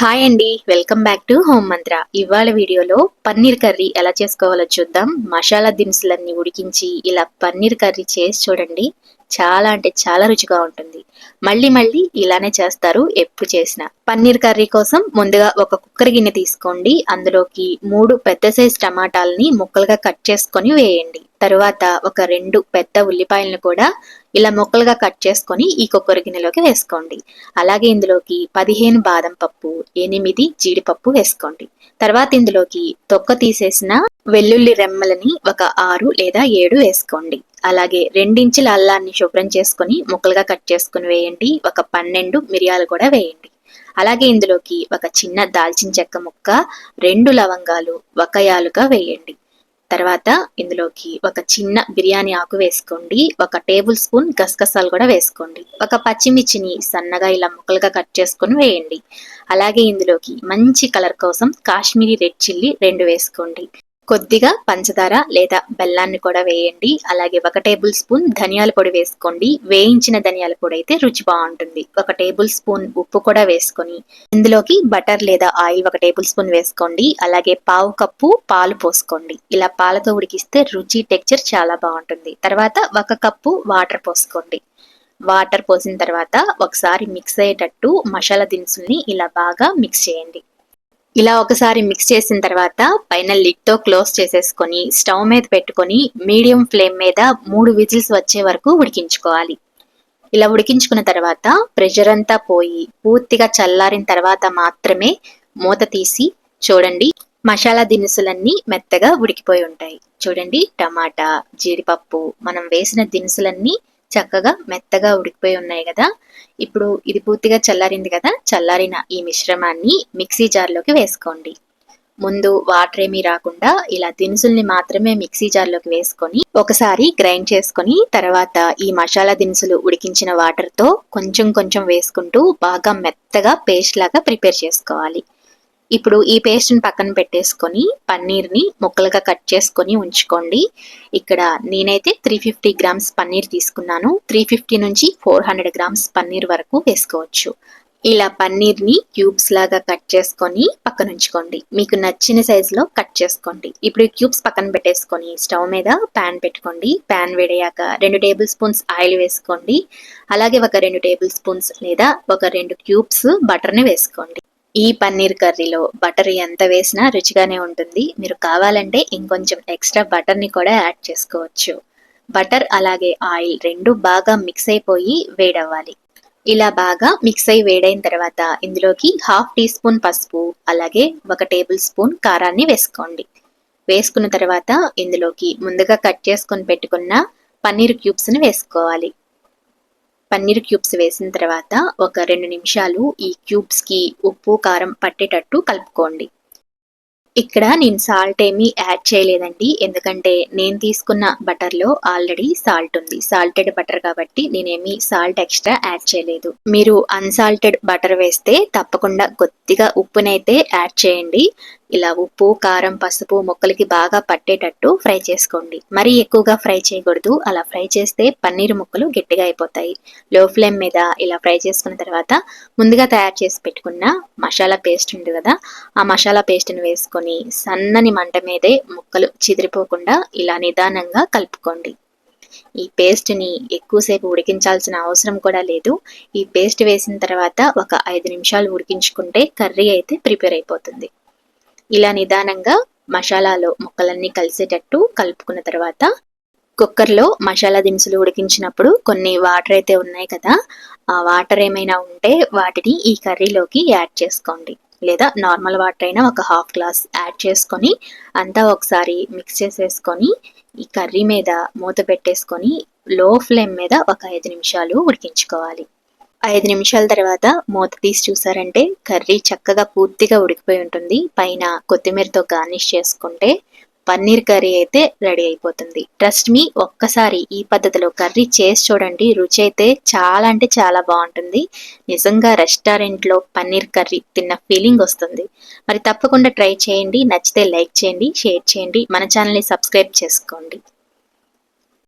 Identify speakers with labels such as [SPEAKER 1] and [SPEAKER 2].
[SPEAKER 1] Hi అండి welcome back to home మంత్ర ఇవాళ వీడియోలో పన్నీర్ కర్రీ ఎలా చేసుకోవాలో చూద్దాం. మసాలా దినుసులన్నీ ఉడికించి ఇలా పన్నీర్ కర్రీ చేసి చూడండి. చాలా అంటే చాలా రుచిగా ఉంటుంది. మళ్ళీ మళ్ళీ ఇలానే చేస్తారు ఎప్పుడు చేసినా. పన్నీర్ కర్రీ కోసం ముందుగా ఒక కుక్కర్ గిన్నె తీసుకోండి. అందులోకి మూడు పెద్ద సైజ్ టమాటాలని ముక్కలుగా కట్ చేసుకొని వేయండి. తరువాత ఒక రెండు పెద్ద ఉల్లిపాయలను కూడా ఇలా ముక్కలుగా కట్ చేసుకొని ఈ కుక్కర్ గిన్నెలోకి వేసుకోండి. అలాగే ఇందులోకి పదిహేను బాదం పప్పు ఎనిమిది జీడిపప్పు వేసుకోండి. తర్వాత ఇందులోకి తొక్క తీసేసిన వెల్లుల్లి రెమ్మలని ఒక ఆరు లేదా ఏడు వేసుకోండి. అలాగే రెండించుల అల్లాన్ని శుభ్రం చేసుకొని ముక్కలుగా కట్ చేసుకుని వేయండి. ఒక పన్నెండు మిరియాలు కూడా వేయండి. అలాగే ఇందులోకి ఒక చిన్న దాల్చిన చెక్క ముక్క రెండు లవంగాలు ఒక యాలుగా వేయండి. తర్వాత ఇందులోకి ఒక చిన్న బిర్యానీ ఆకు వేసుకోండి. ఒక టేబుల్ స్పూన్ గసగసాలు కూడా వేసుకోండి. ఒక పచ్చిమిర్చిని సన్నగా ఇలా ముక్కలుగా కట్ చేసుకొని వేయండి. అలాగే ఇందులోకి మంచి కలర్ కోసం కాశ్మీరీ రెడ్ చిల్లీ రెండు వేసుకోండి. కొద్దిగా పంచదార లేదా బెల్లాన్ని కూడా వేయండి. అలాగే ఒక టేబుల్ స్పూన్ ధనియాల పొడి వేసుకోండి. వేయించిన ధనియాల పొడి అయితే రుచి బాగుంటుంది. ఒక టేబుల్ స్పూన్ ఉప్పు కూడా వేసుకొని ఇందులోకి బటర్ లేదా ఆయిల్ ఒక టేబుల్ స్పూన్ వేసుకోండి. అలాగే పావు కప్పు పాలు పోసుకోండి. ఇలా పాలతో ఉడికిస్తే రుచి టెక్చర్ చాలా బాగుంటుంది. తర్వాత ఒక కప్పు వాటర్ పోసుకోండి. వాటర్ పోసిన తర్వాత ఒకసారి మిక్స్ అయ్యేటట్టు మసాలా దినుసుల్ని ఇలా బాగా మిక్స్ చేయండి. ఇలా ఒకసారి మిక్స్ చేసిన తర్వాత పైన లిడ్తో క్లోజ్ చేసేసుకొని స్టవ్ మీద పెట్టుకొని మీడియం ఫ్లేమ్ మీద మూడు విజిల్స్ వచ్చే వరకు ఉడికించుకోవాలి. ఇలా ఉడికించుకున్న తర్వాత ప్రెషర్ అంతా పోయి పూర్తిగా చల్లారిన తర్వాత మాత్రమే మూత తీసి చూడండి మసాలా దినుసులన్నీ మెత్తగా ఉడికిపోయి ఉంటాయి. చూడండి టమాటా జీడిపప్పు మనం వేసిన దినుసులన్నీ చక్కగా మెత్తగా ఉడికిపోయి ఉన్నాయి కదా. ఇప్పుడు ఇది పూర్తిగా చల్లారింది కదా. చల్లారిన ఈ మిశ్రమాన్ని మిక్సీ జార్లోకి వేసుకోండి. ముందు వాటర్ ఏమీ రాకుండా ఇలా దినుసుల్ని మాత్రమే మిక్సీ జార్లోకి వేసుకొని ఒకసారి గ్రైండ్ చేసుకొని తర్వాత ఈ మసాలా దినుసులు ఉడికించిన వాటర్తో కొంచెం కొంచెం వేసుకుంటూ బాగా మెత్తగా పేస్ట్ లాగా ప్రిపేర్ చేసుకోవాలి. ఇప్పుడు ఈ పేస్ట్ని పక్కన పెట్టేసుకొని పన్నీర్ని ముక్కలుగా కట్ చేసుకొని ఉంచుకోండి. ఇక్కడ నేనైతే త్రీ ఫిఫ్టీ గ్రామ్స్ పన్నీర్ తీసుకున్నాను. త్రీ ఫిఫ్టీ నుంచి ఫోర్ హండ్రెడ్ గ్రామ్స్ పన్నీర్ వరకు వేసుకోవచ్చు. ఇలా పన్నీర్ని క్యూబ్స్ లాగా కట్ చేసుకొని పక్కన ఉంచుకోండి. మీకు నచ్చిన సైజులో కట్ చేసుకోండి. ఇప్పుడు ఈ క్యూబ్స్ పక్కన పెట్టేసుకొని స్టవ్ మీద ప్యాన్ పెట్టుకోండి. ప్యాన్ వేడయ్యాక రెండు టేబుల్ స్పూన్స్ ఆయిల్ వేసుకోండి. అలాగే ఒక రెండు టేబుల్ స్పూన్స్ లేదా ఒక రెండు క్యూబ్స్ బటర్ని వేసుకోండి. ఈ పన్నీర్ కర్రీలో బటర్ ఎంత వేసినా రుచిగానే ఉంటుంది. మీరు కావాలంటే ఇంకొంచెం ఎక్స్ట్రా బటర్ని కూడా యాడ్ చేసుకోవచ్చు. బటర్ అలాగే ఆయిల్ రెండు బాగా మిక్స్ అయిపోయి వేడవ్వాలి. ఇలా బాగా మిక్స్ అయి వేడైన తర్వాత ఇందులోకి హాఫ్ టీ స్పూన్ పసుపు అలాగే ఒక టేబుల్ స్పూన్ కారాన్ని వేసుకోండి. వేసుకున్న తర్వాత ఇందులోకి ముందుగా కట్ చేసుకొని పెట్టుకున్న పన్నీర్ క్యూబ్స్ని వేసుకోవాలి. పన్నీర్ క్యూబ్స్ వేసిన తర్వాత ఒక రెండు నిమిషాలు ఈ క్యూబ్స్కి ఉప్పు కారం పట్టేటట్టు కలుపుకోండి. ఇక్కడ నేను సాల్ట్ ఏమీ యాడ్ చేయలేదండి. ఎందుకంటే నేను తీసుకున్న బటర్లో ఆల్రెడీ సాల్ట్ ఉంది. సాల్టెడ్ బటర్ కాబట్టి నేనేమి సాల్ట్ ఎక్స్ట్రా యాడ్ చేయలేదు. మీరు అన్సాల్టెడ్ బటర్ వేస్తే తప్పకుండా కొద్దిగా ఉప్పునైతే యాడ్ చేయండి. ఇలా ఉప్పు కారం పసుపు ముక్కలకి బాగా పట్టేటట్టు ఫ్రై చేసుకోండి. మరీ ఎక్కువగా ఫ్రై చేయకూడదు. అలా ఫ్రై చేస్తే పన్నీర్ ముక్కలు గట్టిగా అయిపోతాయి. లో ఫ్లేమ్ మీద ఇలా ఫ్రై చేసుకున్న తర్వాత ముందుగా తయారు చేసి పెట్టుకున్న మసాలా పేస్ట్ ఉంది కదా ఆ మసాలా పేస్ట్ని వేసుకొని సన్నని మంట మీదే ముక్కలు చిదిరిపోకుండా ఇలా నిదానంగా కలుపుకోండి. ఈ పేస్ట్ని ఎక్కువసేపు ఉడికించాల్సిన అవసరం కూడా లేదు. ఈ పేస్ట్ వేసిన తర్వాత ఒక ఐదు నిమిషాలు ఉడికించుకుంటే కర్రీ అయితే ప్రిపేర్ అయిపోతుంది. ఇలా నిదానంగా మసాలాలో ముక్కలన్నీ కలిసేటట్టు కలుపుకున్న తర్వాత కుక్కర్లో మసాలా దినుసులు ఉడికించినప్పుడు కొన్ని వాటర్ అయితే ఉన్నాయి కదా ఆ వాటర్ ఏమైనా ఉంటే వాటిని ఈ కర్రీలోకి యాడ్ చేసుకోండి. లేదా నార్మల్ వాటర్ అయినా ఒక హాఫ్ గ్లాస్ యాడ్ చేసుకొని అంతా ఒకసారి మిక్స్ చేసేసుకొని ఈ కర్రీ మీద మూత పెట్టేసుకొని లో ఫ్లేమ్ మీద ఒక ఐదు నిమిషాలు ఉడికించుకోవాలి. ఐదు నిమిషాల తర్వాత మూత తీసి చూసారంటే కర్రీ చక్కగా పూర్తిగా ఉడికిపోయి ఉంటుంది. పైన కొత్తిమీరతో గార్నిష్ చేసుకుంటే పన్నీర్ కర్రీ అయితే రెడీ అయిపోతుంది. ట్రస్ట్ మీ ఒక్కసారి ఈ పద్ధతిలో కర్రీ చేసి చూడండి. రుచి అయితే చాలా అంటే చాలా బాగుంటుంది. నిజంగా రెస్టారెంట్లో పన్నీర్ కర్రీ తిన్న ఫీలింగ్ వస్తుంది. మరి తప్పకుండా ట్రై చేయండి. నచ్చితే లైక్ చేయండి షేర్ చేయండి. మన ఛానల్ని సబ్స్క్రైబ్ చేసుకోండి.